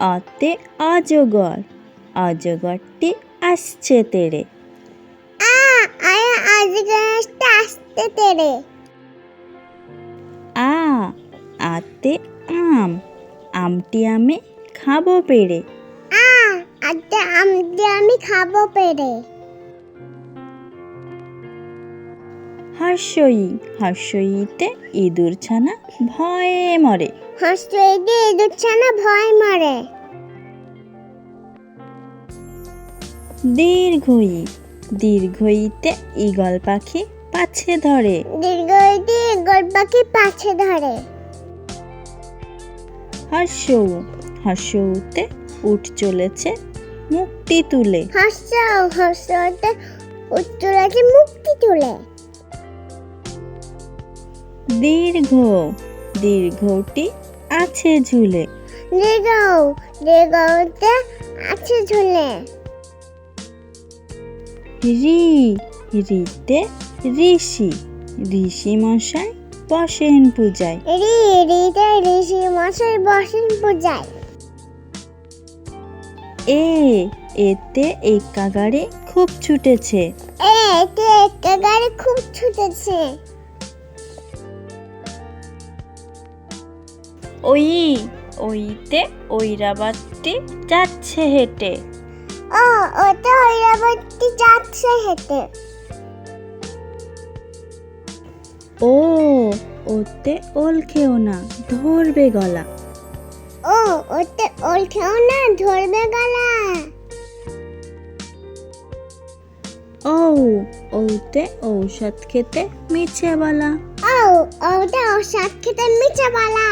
অতে অজগর অজগরটি আসছে তেড়ে আ আয়া আজগাছটা আসতে তেরে। আ আতে আম আমটি আমি খাব পেড়ে আ আতে আমটি আমি খাব পেরে। হর্ষই হর্ষইতে ইঁদুর ছানা ভয়ে মরে। হাসতে দিয়ে ইঁদুর ছানা ভয় মারে। দীর্ঘই দীর্ঘইতে ঈগল পাখি পাছে ধরে। দীর্ঘ দিয়ে গোল পাখি পাছে ধরে। হর্ষৌ হর্ষৌতে উঠ চলেছে মুক্তি তুলে। হাসছাও হাসতে উত্তর আছে মুক্তি তুলে। দীর্ঘ দীর্ঘটি আছে ঝুলে। দীর্ঘ দীর্ঘতে আছে ঝুলে। রি রিতে ঋষি ঋষি মশাই বসেন পূজায়। রি রিতে ঋষি মশাই বসেন পূজায়। এ এতে একা গাড়ি খুব ছুটেছে। এতে একটা গাড়ি খুব ছুটেছে। ওই ওইতে ঐরাবাতটি যাচ্ছে হেঁটে। ও ওটা ঐরাবতী যাচ্ছে হেঁটে। ও ওতে ওল খেও না ধরবে গলা। ও ওতে ওল খেও না ধরবে গলা। ও ওতে ঔষধ খেতে মিছে বলা। ও ওটা ঔষধ খেতে মিছে বলা।